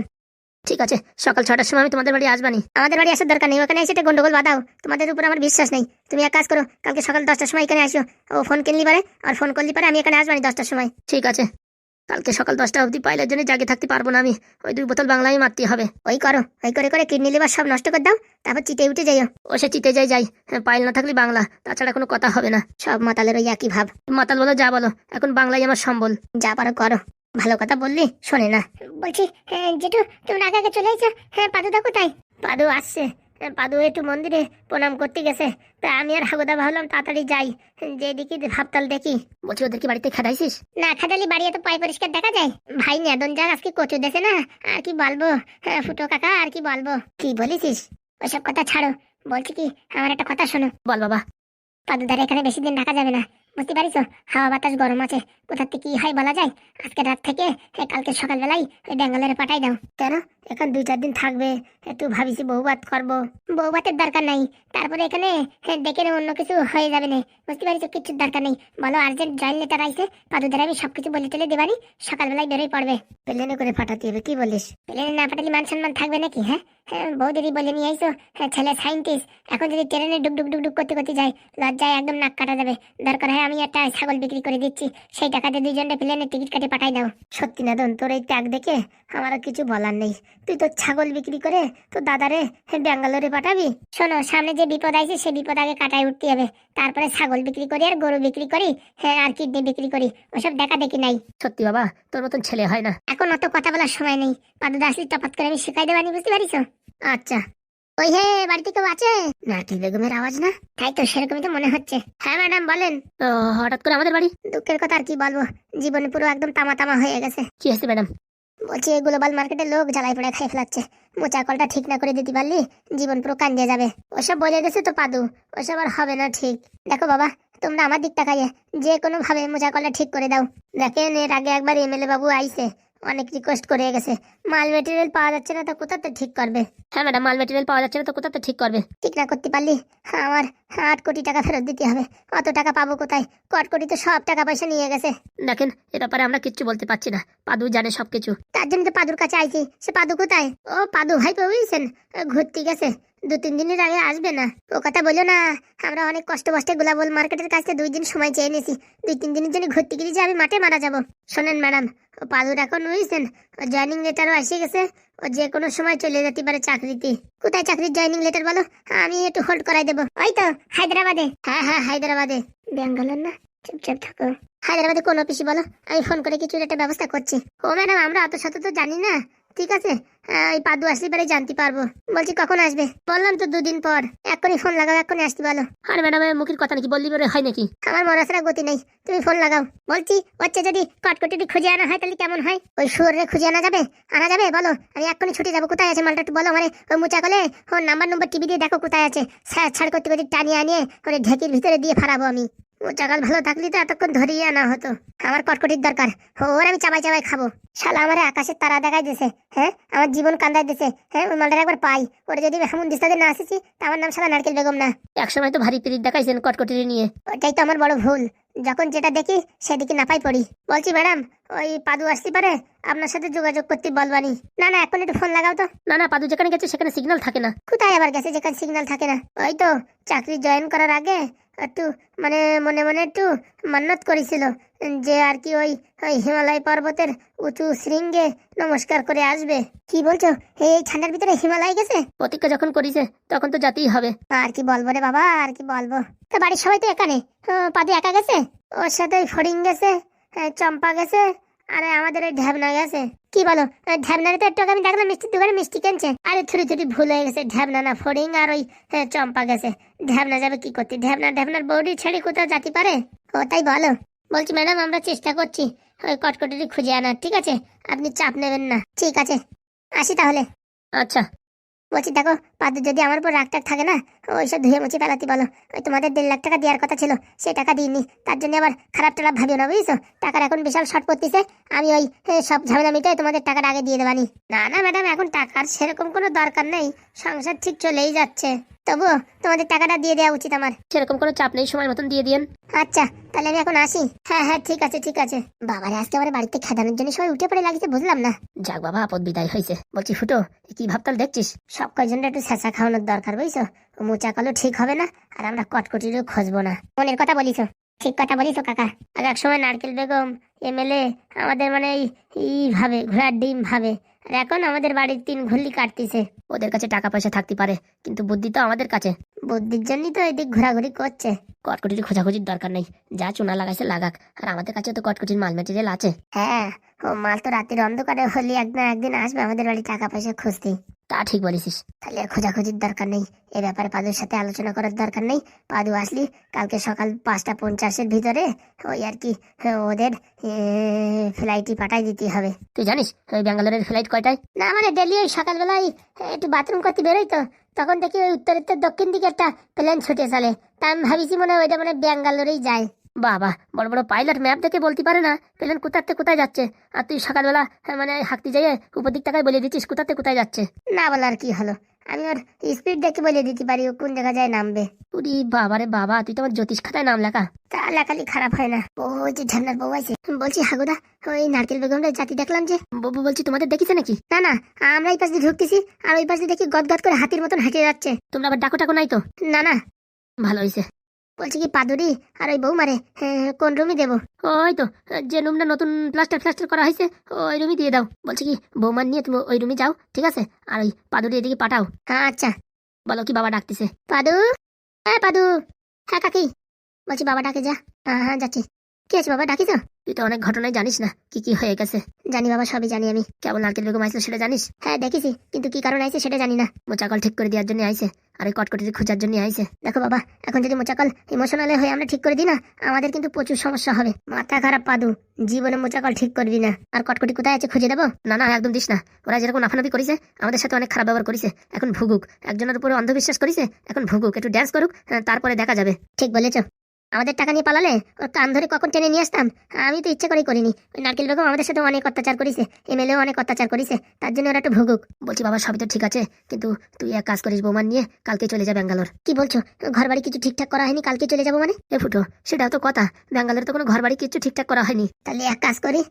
ঠিক আছে সকাল ছটার সময় আমি তোমাদের বাড়ি আসবানি আমাদের বাড়ি আসার দরকার নেই ওখানে এসে গন্ডগোল বাঁধাও। তোমাদের উপর আমার বিশ্বাস নেই। তুমি এক কাজ করো কালকে সকাল দশটার সময় এখানে আসো। ও ফোন কিনলি পারে আর ফোন করলি পারে আমি এখানে আসবানি দশটার সময়। ঠিক আছে। কালকে সকাল দশটা অবধি পাইলের জন্য জাগে থাকতে পারব না আমি। ওই দুই বোতল বাংলায় মারতে হবে। ওই করো ওই করে করে কিডনি লিভার সব নষ্ট করে দাও তারপর চিটে উঠে যাইও। ও সে চিতে যাই যাই। হ্যাঁ, পাইল না থাকলে বাংলা তাছাড়া কোনো কথা হবে না। সব মাতালের ওই একই ভাব। মাতাল বলো যা বলো এখন বাংলায় আমার সম্বল। যা পারো করো। ভালো কথা বললি শোনে না। বলছি জেঠু তুমি আগে আগে চলে এসো। হ্যাঁ পাদুদা কোথায়? পাদু আসছে। পাদু একটু মন্দিরে প্রণাম করতে গেছে। তা আমি আর হাগুদা ভাবলাম তাড়াতাড়ি যাই। যে দেখি ভাবতাল দেখি। বলছি ওদের কি বাড়িতে খেদাইছিস না খাদালি বাড়ি এত পাই পরিষ্কার দেখা যায়? ভাই নেদন যাক আজকে কচু দেছে না। আর কি বলব? হ্যাঁ, ফুটো কাকা আর কি বলব? কি বলেছিস? ওসব কথা ছাড়ো। বলছি কি আমার একটা কথা শোনো। বল বাবা। পাদুদারে এখানে বেশি দিন রাখা যাবে না। বুঝতে পারিস হাওয়া বাতাস গরম আছে। কোথা থেকে কি হয় বলা যায়? আজকে রাত থেকে কালকে সকালবেলায় ওই ব্যাঙ্গালোরে পাঠাই দাও। কেন? এখন দুই চার দিন থাকবে। একটু ভাবিছি বউবাত করব। বউবাতের দরকার নাই। তারপরে এখানে নে অন্য কিছু হয়ে যাবে না। বুঝতে পারিস কিচ্ছুর দরকার নেই। বলো আর্জেন্ট জয়েন লেটার আইছে পাদুদারে আমি সবকিছু বলে টলে দেবানি। সকালবেলায় বেরোই পড়বে। প্লেনে করে পাঠাতে হবে কি বলিস? প্লেনে না পাঠালে মান সম্মান থাকবে নাকি হ্যাঁ? হ্যাঁ বৌদিদি বলে নিয়ে আইসো হ্যাঁ ছেলে সাইন্টিস্ট। এখন যদি ট্রেনে ডুক ডুক ডুক ডুক করতে করতে যায় লজ্জায় একদম নাক কাটা যাবে। দরকার হয় আমি একটা ছাগল বিক্রি করে দিচ্ছি। সেই টাকাতে দুইজনটা প্লেনের টিকিট কাটে পাঠাই দাও। সত্যি না দন তোর এই ত্যাগ দেখে আমার আর কিছু বলার নেই। তুই তোর ছাগল বিক্রি করে তো দাদারে ব্যাঙ্গালোরে পাঠাবি? শোনো সামনে যে বিপদ আইছে সে বিপদ আগে কাটায় উঠতে হবে। তারপরে ছাগল বিক্রি করি আর গরু বিক্রি করি হ্যাঁ আর কিডনি বিক্রি করি। ওসব দেখা দেখি নাই। সত্যি বাবা তোর মতন ছেলে হয় না। এখন অত কথা বলার সময় নেই। পাদুদা আসলি টপাত করে আমি শিখাই দেবানি বুঝতে পারিস? আচ্ছা। ওই হে বাড়িতে কেউ আছে? নাকি বেগমের আওয়াজ না? তাই তো সেরকমই তো মনে হচ্ছে। হ্যাঁ ম্যাডাম বলেন। হঠাৎ করে আমাদের বাড়ি? দুঃখের কথা আর কি বলব? জীবনে পুরো একদম তামা তামা হয়ে গেছে। কি হয়েছে ম্যাডাম? বলছি এই গ্লোবাল মার্কেটে লোক জ্বালাই পড়ে খাই ফেলাচ্ছে। মোচা কলটা ঠিক না করে দিতে পারলি জীবন পুরো কান্দিয়ে যাবে। ওসব বলে গেছে তো পাদু ওসব আর হবে না ঠিক। দেখো বাবা তোমরা আমার দিকটা খাইয়ে যে কোনো ভাবে মোচা কলটা ঠিক করে দাও। দেখেন এর আগে একবার এমএলএ বাবু আইছে। অনেক রিকোয়েস্ট করে গেছে। মাল মেটেরিয়াল পাওয়া যাচ্ছে না তো কোথাতে ঠিক করবে? হ্যাঁ ম্যাডাম মাল মেটেরিয়াল পাওয়া যাচ্ছে না তো কোথাতে ঠিক করবে? ঠিক না করতে পারলি? আমার আট কোটি টাকা ফেরত দিতে হবে। অত টাকা পাবো কোথায়? কট কোটি তো সব টাকা পয়সা নিয়ে গেছে। দেখেন এ ব্যাপারে আমরা কিচ্ছু বলতে পারছি না। পাদু জানে সবকিছু। তার জন্য তো পাদুর কাছে আইছি। সে পাদু কোথায়? ও পাদু ভাই বুঝছেন ঘুরতে গেছে। দু তিন দিনের আগে আসবে না। ও কথা বলো না, আমরা অনেক কষ্ট কষ্টে গোলাবল মার্কেটের কাছে দুই দিন সময় চেয়ে নিয়েছি। দুই তিন দিনের জন্য ঘুরতে গেলে যে আমি মাঠে মারা যাব। শোনেন ম্যাডাম, ও পাদুর এখন বুঝছেন ও জয়নিং লেটারও এসে গেছে। ও যে কোনো সময় চলে যেতে পারে চাকরিতে। কোথায় চাকরির জয়নিং লেটার বলো? আমি একটু হোল্ড করাই দেবো। ওই তো, হায়দ্রাবাদে। হ্যাঁ হ্যাঁ হায়দ্রাবাদে। ব্যাঙ্গালোর না? চুপচাপ থাকো। হায়দ্রাবাদে কোন অফিসে বলো? আমি ফোন করে কিছু একটা ব্যবস্থা করছি। ও ম্যাডাম, আমরা অত শত তো জানি না। ঠিক আছে ওই পাদু আসলে পরে জানতে পারব। বলছি কখন আসবে? বললাম তো দুদিন পর। এক্ষুনি ফোন লাগাও এক্ষুনি আসতে বলো। আর ম্যাডাম মুখের কথা নাকি বললি বলে হয় নাকি? আমার মরাসরা গতি নেই তুমি ফোন লাগাও। বলছি হচ্ছে যদি কটকটি খুঁজে আনা হয় তাহলে কেমন হয়? ওই শুয়োরে খুঁজে আনা যাবে? আনা যাবে? বলো আমি এক্ষুনি ছুটে যাব। কোথায় আছে মালটা একটু বলো মানে ওই মুচা কলে ওর নাম্বার নম্বর টিভি দিয়ে দেখো কোথায় আছে। ছাড় করতে করতে টানিয়ে আনিয়ে ওরে ঢেকির ভিতরে দিয়ে ফারাবো আমি। মোচাকাল ভালো থাকলে তো এতক্ষণ ধরিয়ে আনা হতো। আমার কটকটির দরকার। ওর আমি চাবাই চাবাই খাব। শালা আমার আকাশের তারা দেখাই দিছে হ্যাঁ? আমার জীবন কান্দাই দিছে হ্যাঁ? ওই মালটার একবার পাই। ওরে যদি হেমন দিস্তাদের না আসেছি তা আমার নাম শালা নারকেল বেগম না। একসময় তো ভারী পিরিত দেখাইছেন কটকটির নিয়ে। ওটাই তো আমার বড় ভুল। যখন যেটা দেখি সেদিকে নাপাই পড়ি। বলছি ম্যাডাম ওই পাদু আসতে পারে? আপনার সাথে যোগাযোগ করতে বলবানি। না না এখন একটু ফোন লাগাও তো। না না পাদু যেখানে গেছে সেখানে সিগন্যাল থাকে না। কোথায় আবার গেছে যেখানে সিগন্যাল থাকে না? ওই তো চাকরি জয়েন করার আগে একটু মানে মনে মনে একটু মান্নত করেছিল যে আর কি ওই ওই হিমালয় পর্বতের উঁচু শৃঙ্গে নমস্কার করে আসবে। কি বলছো? এই ঠান্ডার ভিতরে হিমালয় গেছে? প্রতিজ্ঞা যখন করেছে তখন তো যেতেই হবে। আর কি বলব রে বাবা আর কি বলব? তো বাড়ির সবাই তো এখানে? পাদু একা গেছে? ওর সাথে ফড়িং গেছে চম্পা গেছে আরে আমাদের ওই ঢ্যাবনা গেছে। কি বলো? ঢ্যাবনারে তো একটু আমি দেখলাম মিষ্টির দোকানে মিষ্টি কিনছে। আরে থুরি থুরি ভুল হয়ে গেছে ঢ্যাবনা না ফড়িং আর ওই হ্যাঁ, চম্পা গেছে। ঢ্যাবনা যাবে কি করতে? ঢ্যাবনা ঢ্যাবনার বৌডি ছেড়ে কোথাও যাতে পারে? ও তাই বলো। বলছি ম্যাডাম আমরা চেষ্টা করছি। ওই কটকটি খুঁজে আনার ঠিক আছে? আপনি চাপ নেবেন না। ঠিক আছে। আসি তাহলে। আচ্ছা। বলছি, দেখো, পাদু, যদি আমার উপর রাগ থাকে না, ওইসব ধুয়ে মুছে ফেলাতে বলো। ওই তোমাদের দেড় লাখ টাকা দেওয়ার কথা ছিল সে টাকা দিইনি। তার জন্য আবার খারাপ টারাপ ভাবিও না, বুঝছ? টাকার এখন বিশাল শর্ট পড়তেছে। আমি ওই সব ঝামেলা মিটাই তোমাদের টাকাটা আগে দিয়ে দেবানি। না না, ম্যাডাম, এখন টাকার সেরকম কোনো দরকার নেই। সংসার ঠিক চলেই যাচ্ছে। তবুও তোমাদের টাকাটা দিয়ে দেওয়া উচিত আমার। সেরকম কোনো চাপ নেই সময় মতন দিয়ে দিয়েন। আচ্ছা তাহলে আমি এখন আসি। হ্যাঁ হ্যাঁ ঠিক আছে ঠিক আছে। বাবারে আজকে আমার বাড়িতে খেদানোর জন্য সবাই উঠে পড়ে লাগিছে বুঝলাম না। যাক বাবা আপদ বিদায় হয়েছে। বলছি ফুটো কি ভাবতাল দেখছিস? সব কয়জনটা একটু ছেঁচা খাওয়ানোর দরকার বুঝছ? মোচা কালো ঠিক হবে না আর আমরা কটকটিরও খুঁজবো না। মনের কথা বলিস ঠিক কথা বলিস কাকা। আর এক সময় নারকেল বেগম এমএলএ আমাদের মানে এই এইভাবে ঘোড়ার ডিম ভাবে। আর এখন আমাদের বাড়ির তিন ঘুল্লি কাটতিছে। ওদের কাছে টাকা পয়সা থাকতে পারে, কিন্তু বুদ্ধি তো আমাদের কাছে। বুদ্ধির জন্যই তো এদিক ঘোরাঘুরি করছে। কটকটির খোঁজাখুঁজির দরকার নেই। যা চুনা লাগাইছে লাগাক, আর আমাদের কাছে তো কটকটির মাল মেটেরিয়াল আছে। হ্যাঁ ও মাল তো রাতের অন্ধকারে হলি একদিন একদিন আসবে আমাদের বাড়ি টাকা পয়সা খুঁজতে। তা ঠিক বলেছিস। তাহলে খোঁজাখুঁজির দরকার নেই। এ ব্যাপারে পাদুর সাথে আলোচনা করার দরকার নেই। পাদু আসলি কালকে সকাল পাঁচটা পঞ্চাশের ভিতরে ওই আর কি, ওদের ফ্লাইটই পাঠাই দিতে হবে। তুই জানিস ওই ব্যাঙ্গালোরের ফ্লাইট কয়টায়? না মানে ডেলি ওই সকালবেলায় একটু বাথরুম করতে বেরোই তো। তখন দেখি ওই উত্তরের দক্ষিণ দিকে একটা প্লেন ছুটে চলে। তা আমি ভাবিছি মনে হয় ওইটা মানে ব্যাঙ্গালোরেই যায়। বাবা বড় বড় পাইলট ম্যাপ দেখে বলতে পারে না প্লেন কোথাতে কোথায় যাচ্ছে। আর তুই সকালবেলা হ্যাঁ, মানে হাঁকতে যাইয়ে উপর দিক টাকায় বলে দিচ্ছিস কোথাতে কোথায় যাচ্ছে। না বলার কি হলো? আমি ওর স্পিড দেখে বলে দিতে পারি ও কোন জায়গা যায় নামবে। উরি বাবা রে বাবা তুই তো আমার জ্যোতিষ খাতায় নাম লেখা। তা লেখালি খারাপ হয় না। ও যে ঝান্নার বউ আছে বলছি হাগুদা ওই নারকেল বেগমটা জাতি দেখলাম যে। বউ বলছি তোমাদের দেখিছে নাকি? না না আমরা এই পাশ দিয়ে ঢুকতেছি আর ওই পাশ দিয়ে দেখি গদ গদ করে হাতির মতন হেঁটে যাচ্ছে। তোমরা আবার ডাকো টাকো নাই তো? না না। ভালো হয়েছে বলছি কি পাদুরি আর ওই বৌমারে হ্যাঁ, কোন রুমই দেবো? ওই তো যে রুমটা নতুন প্লাস্টার ফ্লাস্টার করা হয়েছে ওই রুমই দিয়ে দাও। বলছি কি বৌমার নিয়ে তুমি ওই রুমে যাও ঠিক আছে? আর ওই পাদুরি এদিকে পাঠাও। হ্যাঁ আচ্ছা। বলো কি বাবা ডাকতেছে। পাদু? হ্যাঁ পাদু। হ্যাঁ কাকি। বলছি বাবা ডাকে যা। হ্যাঁ হ্যাঁ যাচ্ছি। কি আছে বাবা? ডাকিস তুই তো অনেক ঘটনাই জানিস না। কি কি হয়ে গেছে? জানি বাবা সবই জানি আমি। কেমন নারকেল বেগম আইসলো সেটা জানিস? হ্যাঁ দেখেছি। কিন্তু কি কারণ আইছে সেটা জানি না। মোচাকল ঠিক করে দেওয়ার জন্য আইছে আর ওই কটকটি খোঁজার জন্য আইছে দেখো বাবা এখন যদি মোচাকল ইমোশনালে হয়ে আমরা ঠিক করে দিই না আমাদের কিন্তু প্রচুর সমস্যা হবে। মাথা খারাপ পাদু। জীবনে মোচাকল ঠিক করবি না। আর কটকটি কোথায় আছে খুঁজে দেবো? না না একদম দিস না। ওরা যেরকম নাফানাফি করেছে আমাদের সাথে অনেক খারাপ ব্যবহার করেছে। এখন ভুগুক। একজনের উপরে অন্ধবিশ্বাস করেছে এখন ভুগুক। একটু ড্যান্স করুক হ্যাঁ, তারপরে দেখা যাবে। ঠিক বলেছ। আমাদের টাকা নিয়ে পালালে কান ধরে কখন টেনে নিয়ে আসতাম? আমি তো ইচ্ছা করেই করিনি। ওই নারকেল বেগম আমাদের সাথে অনেক অত্যাচার করেছে, এমএলএও অনেক অত্যাচার করেছে, তার জন্য ওরা একটু ভুগুক। বলছি, বাবা, সবই তো ঠিক আছে, কিন্তু তুই এক কাজ করিস বৌমান নিয়ে, কালকে চলে যা ব্যাঙ্গালোর। কি বলছো? ঘর বাড়ি কিছু ঠিকঠাক করা হয়নি? কালকে চলে যাব মানে? এ ফুটো, সেটাও তো কথা, ব্যাঙ্গালোরে তো কোনো ঘর বাড়ি কিছু ঠিকঠাক করা হয়নি। তাহলে এক কাজ করি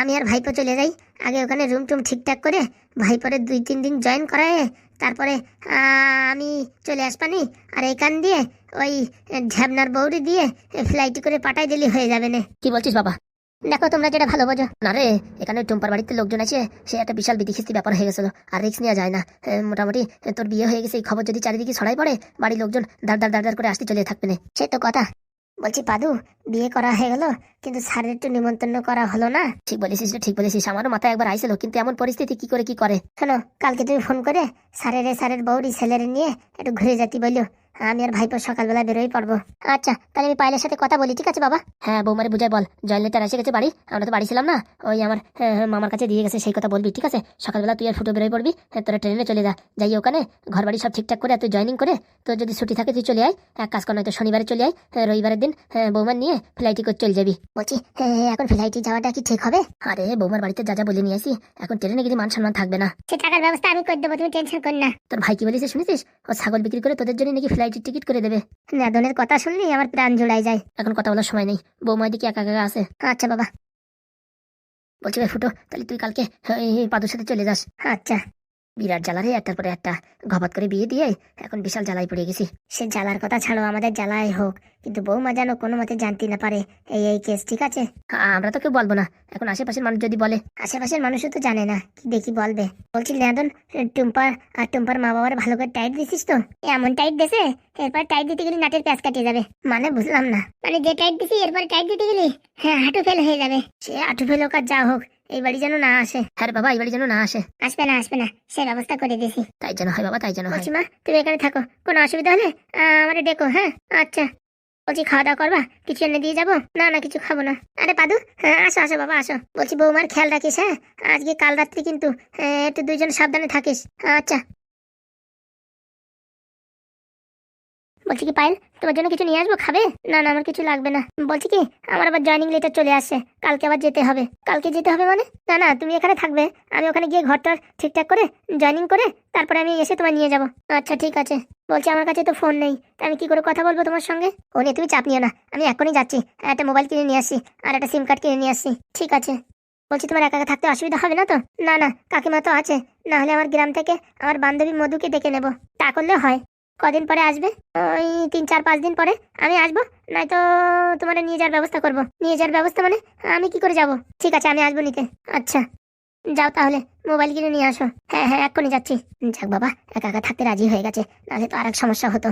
আমি আর ভাইপো চলে যাই, আগে ওখানে রুম টুম ঠিকঠাক করে ভাইপোরে দুই তিন দিন জয়েন করায় তারপরে আমি চলে আসবানি, আর এখান দিয়ে ওই ঝ্যাবনার বৌরি দিয়ে ফ্লাইট করে পাঠাই দিলি হয়ে যাবে না। কি বলছিস বাবা? দেখো তোমরা যেটা ভালো বোঝো। না রে, এখানে টুম্পার বাড়িতে লোকজন আছে, সে একটা বিশাল বিধিখিস্তি ব্যাপার হয়ে গেছিল, আর রিক্স নেওয়া যায় না। মোটামুটি তোর বিয়ে হয়ে গেছে, এই খবর যদি চারিদিকে ছড়াই পড়ে, বাড়ির লোকজন দাঁড় দাঁড় দাঁড় করে আসতে চলে থাকবে না। সে তো কথা। বলছি পাদু বিয়ে করা হয়ে গেল কিন্তু স্যারের একটু নিমন্ত্রণ করা হলো না? ঠিক বলেছিস ঠিক বলেছিস। আমারও মাথায় একবার আইছিল কিন্তু এমন পরিস্থিতি কি করে কি করে? শোনো কালকে তুমি ফোন করে স্যারের স্যারের বউরি ছেলের নিয়ে একটু ঘুরে যেতে বলল আমি আর ভাইপো সকালবেলা বেরোই পড়ব। আচ্ছা তাহলে আমি পায়েলের সাথে কথা বলি ঠিক আছে বাবা? হ্যাঁ বৌমারে বুঝাই বল জয়েন লেটার এসে গেছে বাড়ি আমরা তো বাড়ি ছিলাম না ওই আমার হ্যাঁ, হ্যাঁ, মামার কাছে দিয়ে গেছে সেই কথা বলবি ঠিক আছে? সকালবেলা তুই আর ফুটো বেরোয় পড়বি হ্যাঁ, তোরা ট্রেনে চলে যা যাই ওখানে ঘর বাড়ি সব ঠিকঠাক করে তুই জয়েনিং করে তোর যদি ছুটি থাকে তুই চলে আয় এক কাজ কর নয়তো শনিবারে চলে আয় রবিবারের দিন হ্যাঁ, বৌমার নিয়ে ফ্লাইটে করে চলে যাবি। বলছি হ্যাঁ, এখন ফ্লাইটে যাওয়াটা কি ঠিক হবে? আরে বৌমার বাড়িতে যা যা বলে নিয়ে আসি এখন ট্রেনে গেলে মান সম্মান থাকবে না। সে টাকার ব্যবস্থা আমি করে দেবো তুমি টেনশন কর না। তোর ভাই কি বলিস শুনেছিস? ও ছাগল বিক্রি করে তোদের জন্য নাকি ফ্লাইটের টিকিট করে দেবে। নাদনের কথা শুনলি আমার প্রাণ জোড়ায় যায়। এখন কথা বলার সময় নেই। বৌমা দিকে একা একা আছে। আচ্ছা বাবা। বলছি, ভাই, ফুটো, তাহলে তুই কালকে পাদুর সাথে চলে যাস। আচ্ছা। বিরাট জ্বালারে, একটার পরে একটা ঘপাত করে বিয়ে দিয়ে এখন বিশাল জ্বালায় পড়ে গেছি। সে জ্বালার কথা ছাড়ো, আমাদের জ্বালায় হোক। কিন্তু বৌমা যেন কোনো মতে জানতে না পারে, এই এই কেস ঠিক আছে? আমরা তো কেউ বলব না। এখন আশেপাশের মানুষ যদি বলে, আশেপাশের মানুষও তো জানে না, কি দেখি বলবে? বলছি লেদন টুম্পার আর টুম্পার মা বাবার ভালো করে টাইট দিছিস তো? এমন টাইট দেছে এরপর টাইট দিতে গেলে নাটের প্যাঁচ কাটিয়ে যাবে। মানে বুঝলাম না। মানে যে টাইট দিছি, এরপর টাইট দিতে গেলি হ্যাঁ হাঁটু ফেল হয়ে যাবে। সে হাঁটু ফেল আর যা হোক এই বাড়ি যেন না আসে। হ্যাঁ বাবা এই বাড়ি যেন না আসে। আসবে না আসবে না। সে ব্যবস্থা করে দিয়েছি। তাই যেন হয় বাবা তাই যেন হয়। মা তুমি এখানে থাকো। কোনো অসুবিধা হলে আমার ডেকো হ্যাঁ? আচ্ছা। বলছি খাওয়া দাওয়া করবা? কিছু এনে দিয়ে যাব? না না কিছু খাব না। আরে পাদু হ্যাঁ আসো আসো বাবা আসো। বলছি বৌমার খেয়াল রাখিস হ্যাঁ? আজকে কাল রাত্রি কিন্তু একটু দুইজন সাবধানে থাকিস। আচ্ছা। বলছি কি, পায়েল, তোমার জন্য কিছু নিয়ে আসব? খাবে? না না, আমার কিছু লাগবে না। বলছি কি, আমার আবার জয়নিং লেটার চলে আসছে কালকে আবার যেতে হবে। কালকে যেতে হবে মানে? না না, তুমি এখানে থাকবে। আমি ওখানে গিয়ে ঘরটা ঠিকঠাক করে জয়নিং করে, তারপরে আমি এসে তোমায় নিয়ে যাব। আচ্ছা ঠিক আছে। বলছি আমার কাছে তো ফোন নেই। তা আমি কি করে কথা বলব তোমার সঙ্গে? ও নিয়ে তুমি চাপ নিও না। আমি এখনই যাচ্ছি। একটা মোবাইল কিনে নিয়ে আসি আর একটা সিম কার্ড কিনে নিয়ে আসি। ঠিক আছে। বলছি তোমার একা একা থাকতে অসুবিধা হবে না তো? না না, কাকিমা তো আছে। না হলে আমার গ্রাম থেকে আমার বান্ধবী মধুকে ডেকে নেব। তা করলে হয়। কদিন পরে আসবে? ওই তিন চার পাঁচ দিন পরে। আমি আসব নয়তো তোমার নিয়ে যাওয়ার ব্যবস্থা করব। নিয়ে যাওয়ার ব্যবস্থা মানে আমি কি করে যাব? ঠিক আছে আমি আসব নিতে। আচ্ছা। যাও তাহলে মোবাইল কিনে নিয়ে আসো। হ্যাঁ হ্যাঁ এক্ষুনি যাচ্ছি। যাক বাবা একা একা থাকতে রাজি হয়ে গেছে নাহলে তো আর এক সমস্যা হতো।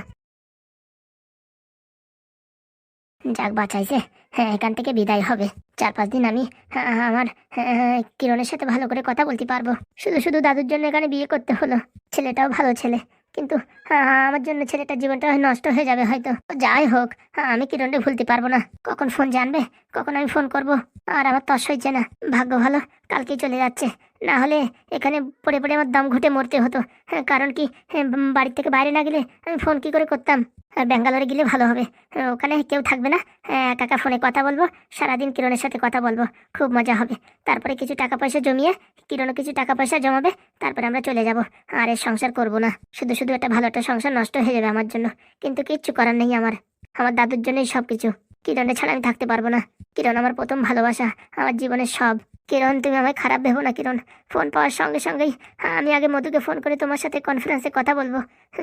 যাক বাঁচাইছে। হ্যাঁ এখান থেকে বিদায় হবে। চার পাঁচ দিন আমি আহ, আমার আহ, কিরণের সাথে ভালো করে কথা বলতে পারব। শুধু শুধু দাদুর জন্য এখানে বিয়ে করতে হলো। ছেলেটাও ভালো ছেলে। কিন্তু হ্যাঁ আমার জন্য ছেলেটার জীবনটা হয় নষ্ট হয়ে যাবে হয়তো। যাই হোক আহ, আমি কিরণকে ভুলতে পারব না? কখন ফোন জানবে? কখন আমি ফোন করব? আর আমার তস হয়েছে না। ভাগ্য ভালো কালকেই চলে যাচ্ছে। না হলে এখানে পড়ে পড়ে আমার দম ঘুটে মরতে হতো। হ্যাঁ, কারণ কি হ্যাঁ, বাড়ির থেকে বাইরে না গেলে আমি ফোন কি করে করতাম? আর ব্যাঙ্গালোরে গেলে ভালো হবে। হ্যাঁ, ওখানে কেউ থাকবে না। হ্যাঁ, একা ফোনে কথা বলব সারাদিন কিরণের সাথে কথা বলব খুব মজা হবে। তারপরে কিছু টাকা পয়সা জমিয়ে কিরণও কিছু টাকা পয়সা জমাবে তারপরে আমরা চলে যাব। আর এর সংসার করব না। শুধু শুধু একটা ভালো একটা সংসার নষ্ট হয়ে যাবে আমার জন্য। কিন্তু কিচ্ছু করার নেই আমার। আমার দাদুর জন্যই সব কিছু কিরণের ছাড়া আমি থাকতে পারব না। কিরণ আমার প্রথম ভালোবাসা, আমার জীবনের সব। কিরণ, তুমি আমায় খারাপ ভেবো না, কিরণ। ফোন পাওয়ার সঙ্গে সঙ্গেই আমি আগে মধুকে ফোন করে তোমার সাথে কনফারেন্সে কথা বলব।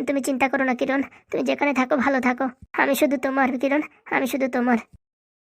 তুমি চিন্তা করো না, কিরণ। তুমি যেখানে থাকো, ভালো থাকো। আমি শুধু তোমার, কিরণ। আমি শুধু তোমার।